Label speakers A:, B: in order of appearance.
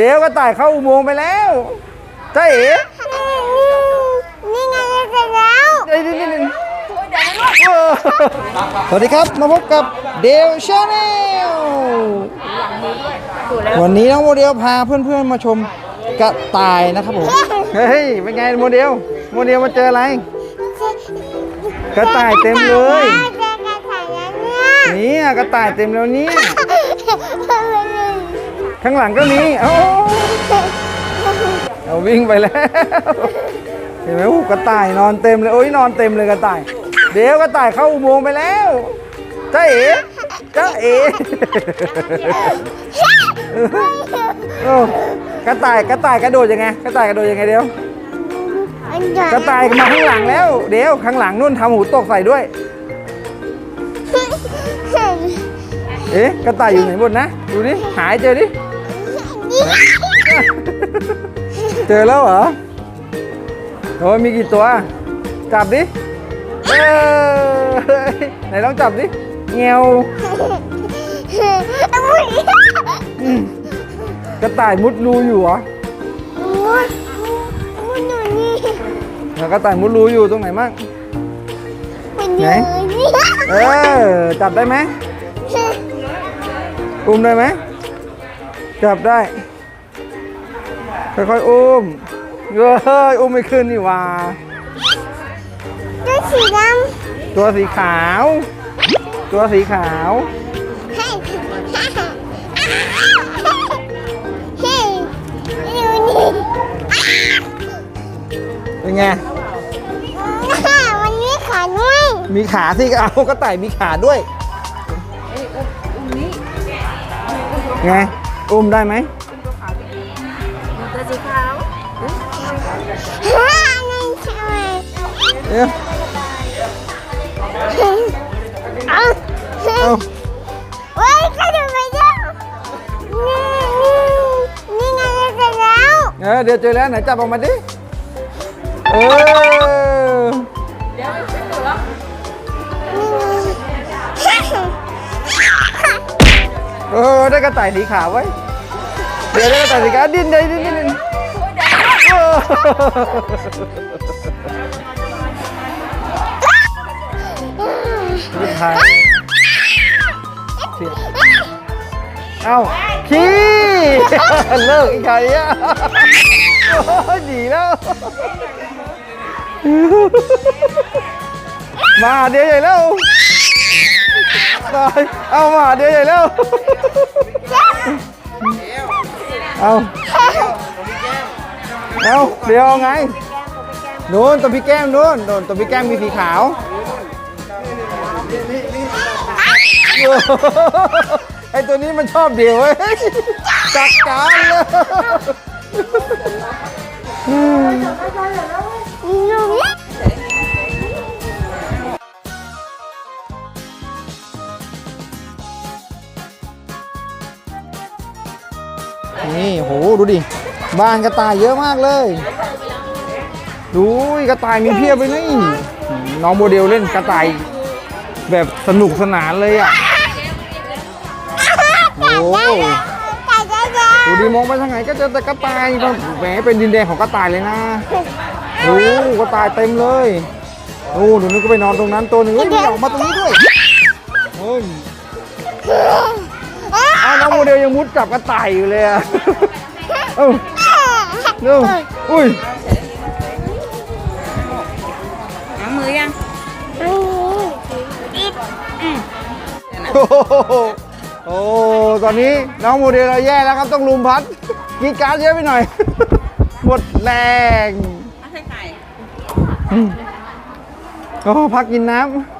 A: เดี๋ยวกระต่ายเข้าอุโมงค์ไปแล้วจ้าเอ๋
B: นี่ไงเสร็จแล้ว
A: เดี๋ยวนี่นี่สวัสดีครับมาพบกับเดลชาแนลวันนี้น้องโมเดลพาเพื่อนๆมาชมกระต่ายนะครับผมเฮ้ยเป็นไงโมเดลโมเดลมาเจออะไรกระต่ายเต็มเลย
B: เจอกระต่ายแล้วเนี่ย
A: เนี่ยกระต่ายเต็มแล้วเนี่ย ข้างหลังก็มีเอ้าเอาวิ่งไปแล้วเห็นไหมโอ้กระต่ายนอนเต็มเลยโอ้ยนอนเต็มเลยกระต่าย เดี๋ยวกระต่ายเข้าอุโมงค์ไปแล้วจ้าเอ๋จ้าเอ๋เออกระต่ายกระต่ายกระโดดยังไงกระต่ายกระโดดยังไงเดี๋ยวกระต่ายมาข้างหลังแล้ว เดี๋ยวข้างหลังนู่นทำหูตกใส่ด้วยเอ๊ะกระต่ายอยู่ไหนหมดนะดูดิหายเจอดิ เจอแล้วเหรอโอ้ยมีกี่ตัว จับดิเออไหนลองจับดิเงียวอืมกระต่ายมุดรูอยู่เหรอ
B: มันอยู่นี่
A: แล้วกระต่ายมุดรูอยู่ตรงไหนมั่ง
B: มันอยู่นี่
A: เออจับได้ไหมอุ้มได้ไหมจับได้ ค่อยๆอุ้มเฮ้ยอุ้มไม่ขึ้นนี่หว่า
B: ตัวสีด
A: ตัวสีขาว ตัวสีขาวำ
B: เฮ้ยเฮ้ยอยู่นี่
A: เป็นไง
B: วันนี้ขาด้วย
A: มีขาสิเอากระต่ายมีขาด้วยไงอุ้มได้ไหม
C: ตัวสีขาว
B: ฮ่านั่นใช่ไหม
A: เอ๊ะ
B: เอา
A: เอา
B: เว้ยกระโดดไปแล้วนี่นี่นี่ไงเสร็จแล้ว
A: เออเดี๋ยวเจอแล้วไหนจับออกมาดิเออเออได้กระต่ายสีขาวไว้ยเดี๋ยวได้กระต่ายสีขาวดิ้นเลยดิ้นดิ้นดิ้ นเออสุดท้ายเสียเอ้าขี้เลิกอีกใครอะโอ้ยดีแล้ว มาเดี๋ยวใหญ่แล้วตายเอามาเดี๋ยวใหญ่แล้ว เอา เอาเดี๋ยวเอาไงนู้นตัวพี่แก้มนู้นโดนตัวพี่แก้มมีสีขาวโอ้โหไอตัวนี้มันชอบเดี่ยวเว้ยจัดการเลย
B: หนูนี่
A: นี่โหดูดิ บ้านกระต่ายเยอะมากเลย ดูกระต่ายมีเพียบเลยนี่ น้องโมเดลเล่นกระต่าย แบบสนุกสนานเลยอะ โอ้
B: แต่จะจะ
A: ดูดิมองไปทางไหนก็เจอแต่กระต่ายแบบแหมเป็นดินแดนของกระต่ายเลยนะดูกระต่ายเต็มเลยโอ้ดูนึกก็ไปนอนตรงนั้นตัวหนึ่งเฮ้ยมีออกมาตรงนี้ด้วยเฮ้ยอ้าวน้องโมเดลยังมุดจับกระต่ายอยู่เลยอะ เอ้าเร็วอุ้ย
C: ล้างมือยัง
A: โอ้โหโอ้ตอนนี้น้องโมเดลเราแย่แล้วครับต้องลุมพัดกรีดการดเยอะไปหน่อย หมดแรง
C: เอาใส่ไข่
A: โอ้พักกินน้ำ